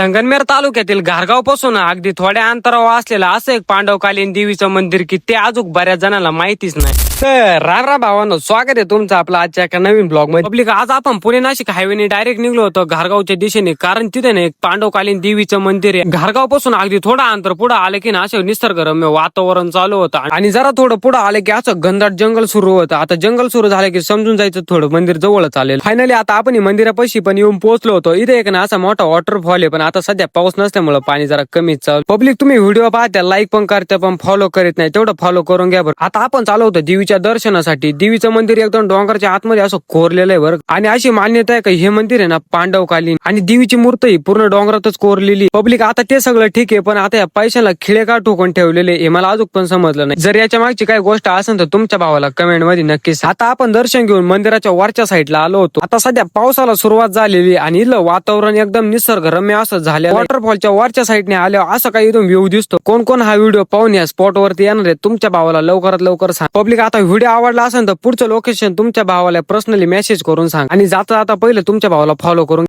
संगनमेर तालुक्यातील घारगावपासून अगदी थोड्या अंतरावर असलेलं असं एक पांडवकालीन देवीचं मंदिर की ते अजून बऱ्याच जणांना माहितीच नाही. सर राम राम भावानो स्वागत आहे तुमचं आपलं आजच्या एका नवीन ब्लॉगमध्ये पब्लिक आज आपण पुणे नाशिक हायवेने डायरेक्ट निघलो होतो घारगावच्या दिशेने. कारण तिथे ना एक पांडवकालीन देवीचं मंदिर आहे. घारगावपासून अगदी थोडं अंतर पुढे आले की ना असं निसर्गरम्य वातावरण चालू होतं. आणि जरा थोडं पुढे आलं की असं घनदाट जंगल सुरू होतं. आता जंगल सुरू झालं की समजून जायचं थोडं मंदिर जवळच आलेलं. फायनली आता आपण मंदिरापाशी पण येऊन पोहोचलो होतो. इथे एक ना असा मोठा वॉटरफॉल आहे पण आता सध्या पाऊस नसल्यामुळे पाणी जरा कमीच चालू. पब्लिक तुम्ही व्हिडिओ पाहत्या लाईक पण करता पण फॉलो करीत नाही. तेवढं फॉलो करून घ्या बरं. आता आपण चालू होतो देवीच्या दर्शनासाठी देवीचं मंदिर एकदम डोंगराच्या आतमध्ये असं कोरलेलं आहे बरं. आणि अशी मान्यता आहे का हे मंदिर आहे ना पांडवकालीन. आणि देवीची मूर्त ही पूर्ण डोंगरातच कोरलेली. पब्लिक आता ते सगळं ठीक आहे पण आता या पैशाला खिळे का ठोकून ठेवलेले हे मला अजून पण समजलं नाही. जर याच्या मागची काही गोष्ट असेल तर तुमच्या भावाला कमेंटमध्ये नक्कीच आता आपण दर्शन घेऊन मंदिराच्या वरच्या साईडला आलो होतो. आता सध्या पावसाला सुरुवात झालेली आणि इथलं वातावरण एकदम निसर्गरम्य असं झालं वॉटरफॉलच्या वरच्या साईडने आल्यावर असं काही इथून व्ह्यू दिसतो. कोण कोण हा व्हिडिओ पाहून या स्पॉट वरती येणार आहे तुमच्या भावाला लवकरात लवकर सांग. पब्लिक आता व्हिडिओ आवडला असेल तर पुढचं लोकेशन तुमच्या भावाला पर्सनली मेसेज करून सांग. आणि जाता जाता पहिले तुमच्या भावाला फॉलो करून